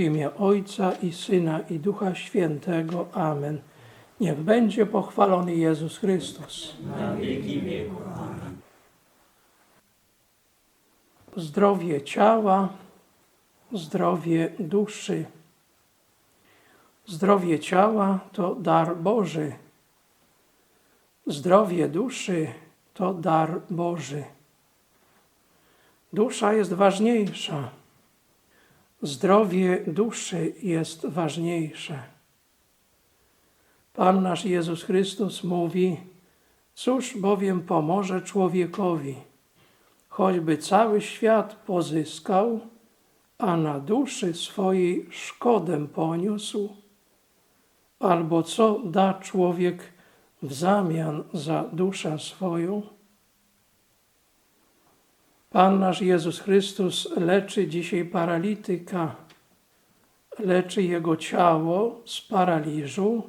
W imię Ojca i Syna i Ducha Świętego. Amen. Niech będzie pochwalony Jezus Chrystus. na wieki wieków. Amen. Zdrowie ciała, zdrowie duszy. Zdrowie ciała to dar Boży. Zdrowie duszy to dar Boży. Dusza jest ważniejsza. Zdrowie duszy jest ważniejsze. Pan nasz Jezus Chrystus mówi: Cóż bowiem pomoże człowiekowi, choćby cały świat pozyskał, a na duszy swojej szkodę poniósł? Albo co da człowiek w zamian za duszę swoją? Pan nasz Jezus Chrystus leczy dzisiaj paralityka, leczy jego ciało z paraliżu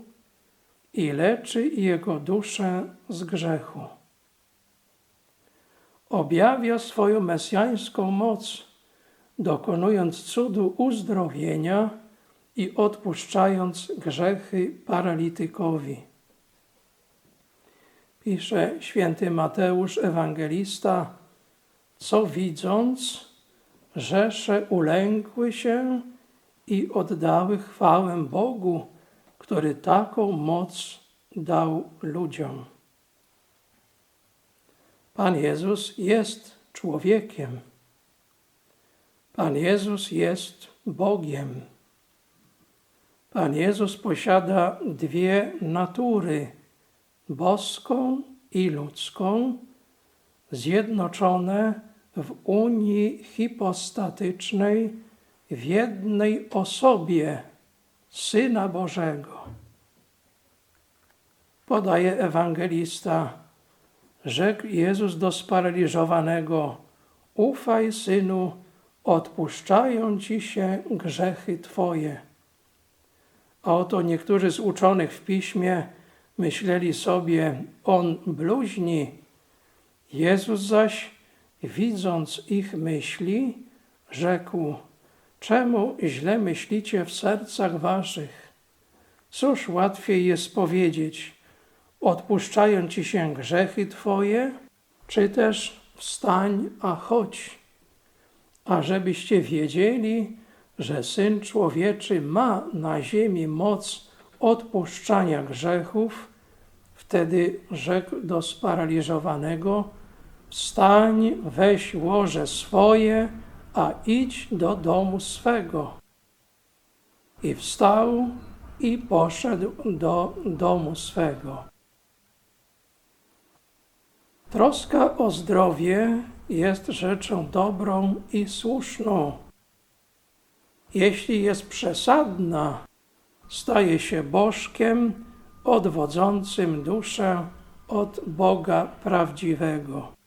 i leczy jego duszę z grzechu. Objawia swoją mesjańską moc, dokonując cudu uzdrowienia i odpuszczając grzechy paralitykowi. Pisze święty Mateusz, ewangelista, co widząc, rzesze ulękły się i oddały chwałę Bogu, który taką moc dał ludziom. Pan Jezus jest człowiekiem. Pan Jezus jest Bogiem. Pan Jezus posiada dwie natury, boską i ludzką, zjednoczone w unii hipostatycznej w jednej osobie Syna Bożego. Podaje ewangelista, rzekł Jezus do sparaliżowanego: Ufaj, synu, odpuszczają ci się grzechy twoje. A oto niektórzy z uczonych w piśmie myśleli sobie: On bluźni. Jezus zaś widząc ich myśli, rzekł: Czemu źle myślicie w sercach waszych? Cóż łatwiej jest powiedzieć: Odpuszczają ci się grzechy twoje, czy też wstań, a chodź. A żebyście wiedzieli, że syn człowieczy ma na ziemi moc odpuszczania grzechów, wtedy rzekł do sparaliżowanego: Wstań, weź łoże swoje, a idź do domu swego. I wstał i poszedł do domu swego. Troska o zdrowie jest rzeczą dobrą i słuszną. Jeśli jest przesadna, staje się bożkiem odwodzącym duszę od Boga prawdziwego.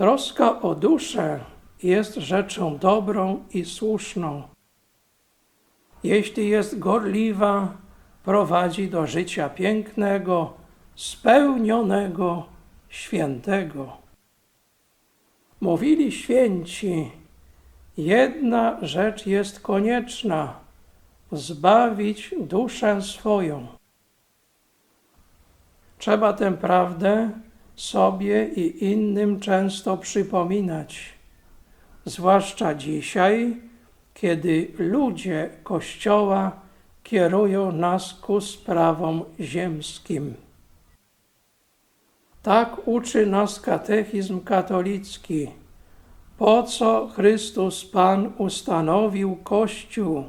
Troska o duszę jest rzeczą dobrą i słuszną. Jeśli jest gorliwa, prowadzi do życia pięknego, spełnionego, świętego. Mówili święci, jedna rzecz jest konieczna zbawić duszę swoją. Trzeba tę prawdę sobie i innym często przypominać, zwłaszcza dzisiaj, kiedy ludzie Kościoła kierują nas ku sprawom ziemskim. Tak uczy nas katechizm katolicki. Po co Chrystus Pan ustanowił Kościół?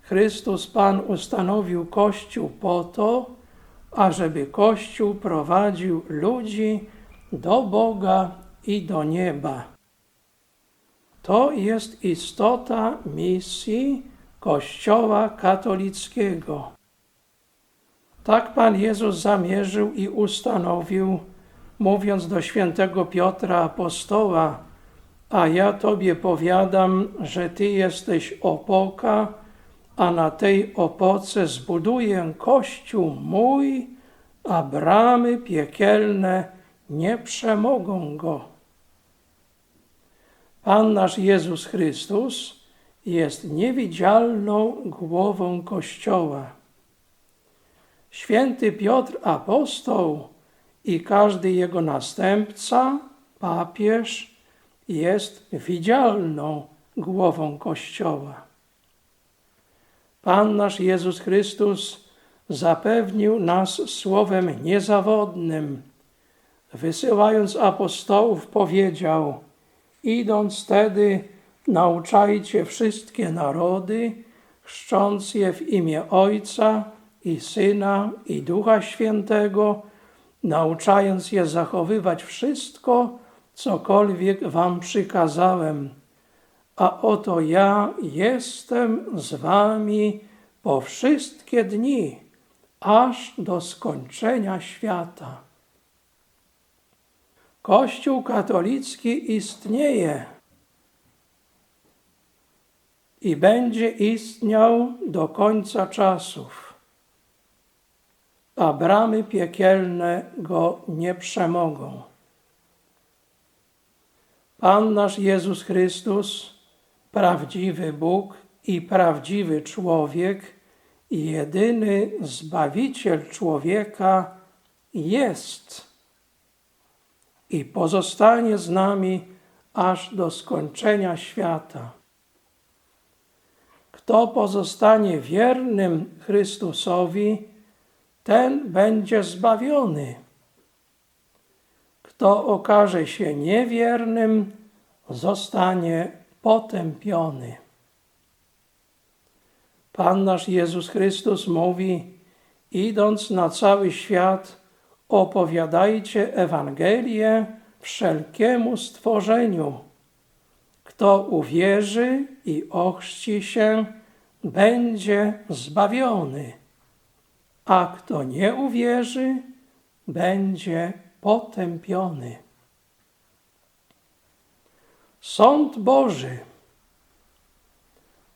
Chrystus Pan ustanowił Kościół po to, ażeby Kościół prowadził ludzi do Boga i do nieba. To jest istota misji Kościoła katolickiego. Tak Pan Jezus zamierzył i ustanowił, mówiąc do świętego Piotra apostoła, a ja Tobie powiadam, że Ty jesteś opoka, a na tej opoce zbuduję kościół mój, a bramy piekielne nie przemogą go. Pan nasz Jezus Chrystus jest niewidzialną głową Kościoła. Święty Piotr apostoł i każdy jego następca, papież, jest widzialną głową Kościoła. Pan nasz Jezus Chrystus zapewnił nas słowem niezawodnym. Wysyłając apostołów, powiedział: Idąc tedy, nauczajcie wszystkie narody, chrzcząc je w imię Ojca i Syna i Ducha Świętego, nauczając je zachowywać wszystko, cokolwiek wam przykazałem. A oto ja jestem z wami po wszystkie dni, aż do skończenia świata. Kościół katolicki istnieje i będzie istniał do końca czasów, a bramy piekielne go nie przemogą. Pan nasz Jezus Chrystus, prawdziwy Bóg i prawdziwy człowiek, jedyny Zbawiciel człowieka jest i pozostanie z nami aż do skończenia świata. Kto pozostanie wiernym Chrystusowi, ten będzie zbawiony. Kto okaże się niewiernym, zostanie potępiony. Pan nasz Jezus Chrystus mówi, idąc na cały świat, opowiadajcie Ewangelię wszelkiemu stworzeniu. Kto uwierzy i ochrzci się, będzie zbawiony, a kto nie uwierzy, będzie potępiony. Sąd Boży.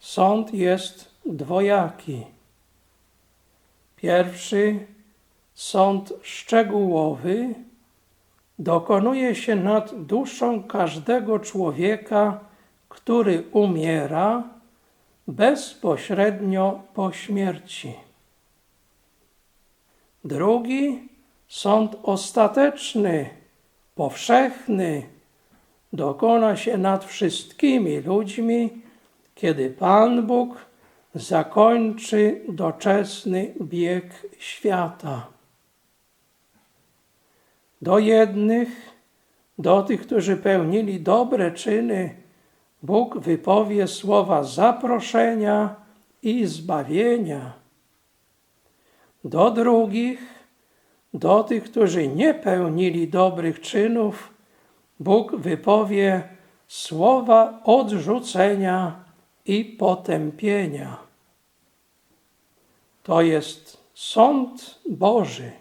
Sąd jest dwojaki. Pierwszy sąd szczegółowy dokonuje się nad duszą każdego człowieka, który umiera bezpośrednio po śmierci. Drugi sąd ostateczny, powszechny, dokona się nad wszystkimi ludźmi, kiedy Pan Bóg zakończy doczesny bieg świata. Do jednych, do tych, którzy pełnili dobre czyny, Bóg wypowie słowa zaproszenia i zbawienia. Do drugich, do tych, którzy nie pełnili dobrych czynów, Bóg wypowie słowa odrzucenia i potępienia. To jest Sąd Boży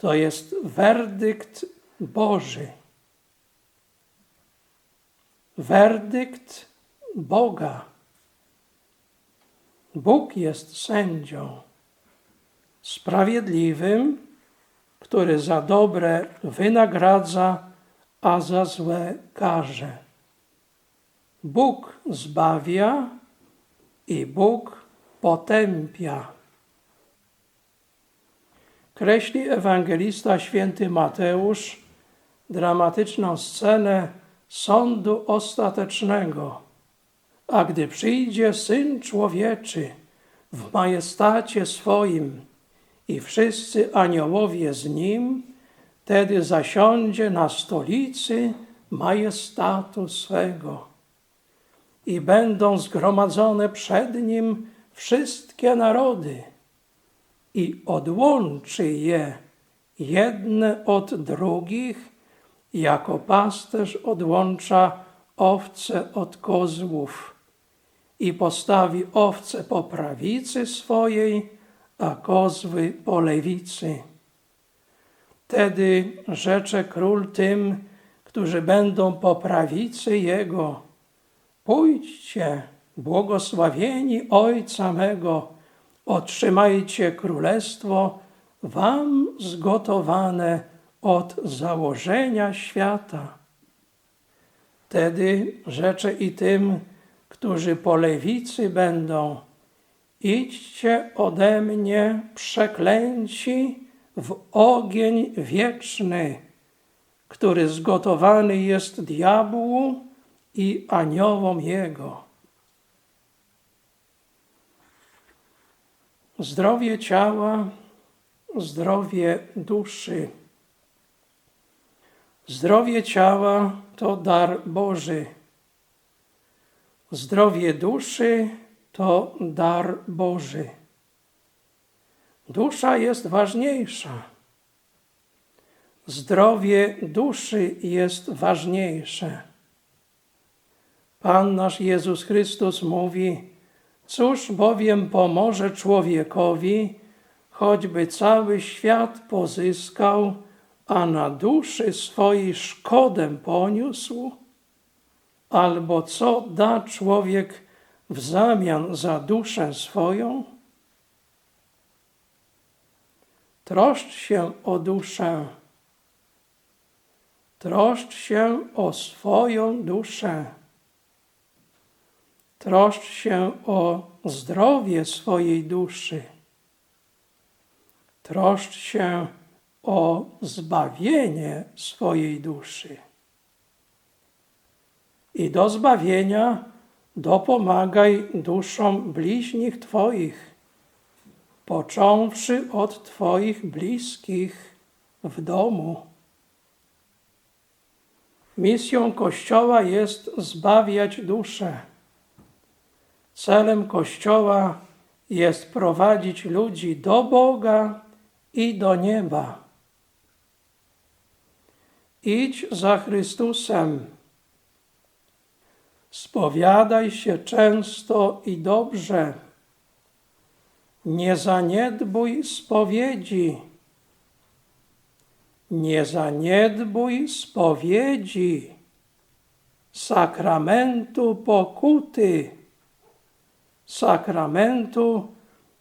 to jest werdykt Boży. Werdykt Boga. Bóg jest sędzią sprawiedliwym, który za dobre wynagradza, a za złe karze. Bóg zbawia i Bóg potępia. Kreśli ewangelista święty Mateusz dramatyczną scenę sądu ostatecznego. A gdy przyjdzie Syn Człowieczy w majestacie swoim i wszyscy aniołowie z Nim, wtedy zasiądzie na stolicy majestatu swego i będą zgromadzone przed Nim wszystkie narody i odłączy je jedne od drugich, jako pasterz odłącza owce od kozłów i postawi owce po prawicy swojej, a kozły po lewicy. Wtedy rzecze król tym, którzy będą po prawicy Jego, pójdźcie, błogosławieni Ojca mego, otrzymajcie królestwo wam zgotowane od założenia świata. Wtedy rzecze i tym, którzy po lewicy będą, idźcie ode mnie przeklęci w ogień wieczny, który zgotowany jest diabłu i aniołom jego. Zdrowie ciała, zdrowie duszy. Zdrowie ciała to dar Boży. Zdrowie duszy to dar Boży. Dusza jest ważniejsza. Zdrowie duszy jest ważniejsze. Pan nasz Jezus Chrystus mówi: Cóż bowiem pomoże człowiekowi, choćby cały świat pozyskał, a na duszy swojej szkodę poniósł? Albo co da człowiek w zamian za duszę swoją? Troszcz się o duszę. Troszcz się o swoją duszę. Troszcz się o zdrowie swojej duszy. Troszcz się o zbawienie swojej duszy. I do zbawienia dopomagaj duszom bliźnich Twoich, począwszy od Twoich bliskich w domu. Misją Kościoła jest zbawiać duszę. Celem Kościoła jest prowadzić ludzi do Boga i do nieba. Idź za Chrystusem. Spowiadaj się często i dobrze. Nie zaniedbuj spowiedzi. Nie zaniedbuj spowiedzi, sakramentu pokuty, sakramentu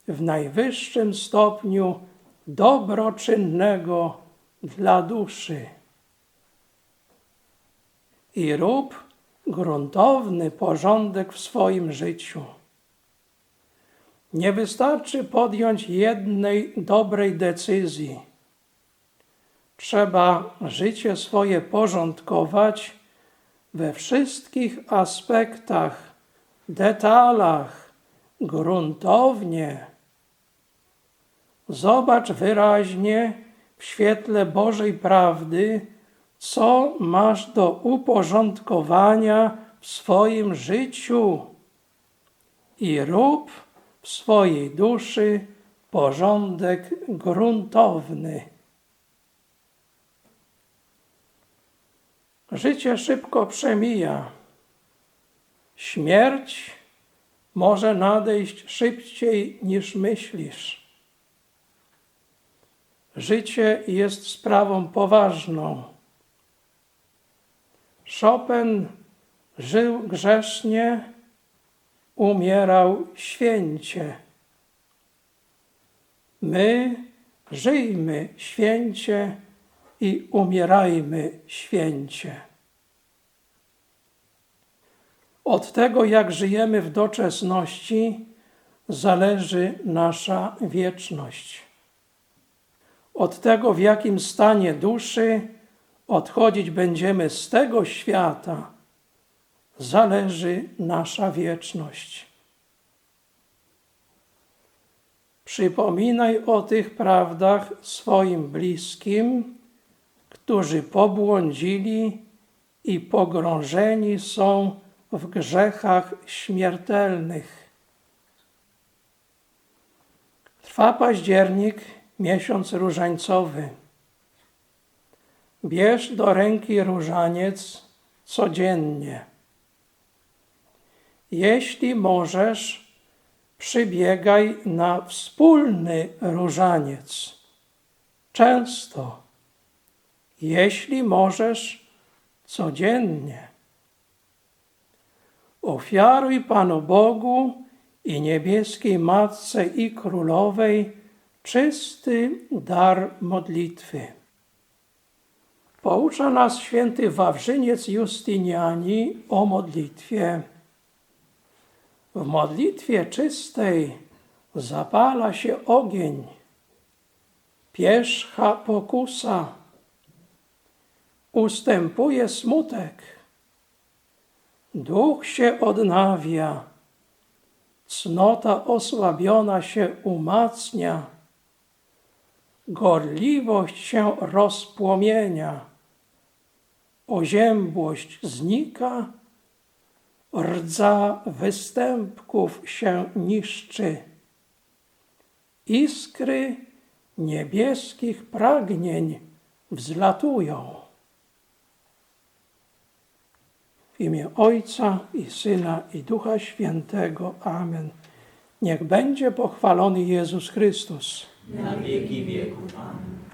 w najwyższym stopniu dobroczynnego dla duszy. I rób gruntowny porządek w swoim życiu. Nie wystarczy podjąć jednej dobrej decyzji. Trzeba życie swoje porządkować we wszystkich aspektach, detalach, gruntownie. Zobacz wyraźnie w świetle Bożej prawdy, co masz do uporządkowania w swoim życiu i rób w swojej duszy porządek gruntowny. Życie szybko przemija. Śmierć może nadejść szybciej niż myślisz. Życie jest sprawą poważną. Chopin żył grzesznie, umierał święcie. My żyjmy święcie i umierajmy święcie. Od tego, jak żyjemy w doczesności, zależy nasza wieczność. Od tego, w jakim stanie duszy odchodzić będziemy z tego świata, zależy nasza wieczność. Przypominaj o tych prawdach swoim bliskim, którzy pobłądzili i pogrążeni są w grzechach śmiertelnych. Trwa październik, miesiąc różańcowy. Bierz do ręki różaniec codziennie. Jeśli możesz, przybiegaj na wspólny różaniec. Często. Jeśli możesz, codziennie. Ofiaruj Panu Bogu i niebieskiej Matce i Królowej czysty dar modlitwy. Poucza nas święty Wawrzyniec Justiniani o modlitwie. W modlitwie czystej zapala się ogień, pierzcha pokusa, ustępuje smutek, duch się odnawia, cnota osłabiona się umacnia, gorliwość się rozpłomienia, oziębłość znika, rdza występków się niszczy. Iskry niebieskich pragnień wzlatują. W imię Ojca i Syna i Ducha Świętego. Amen. Niech będzie pochwalony Jezus Chrystus. Na wieki wieków. Amen.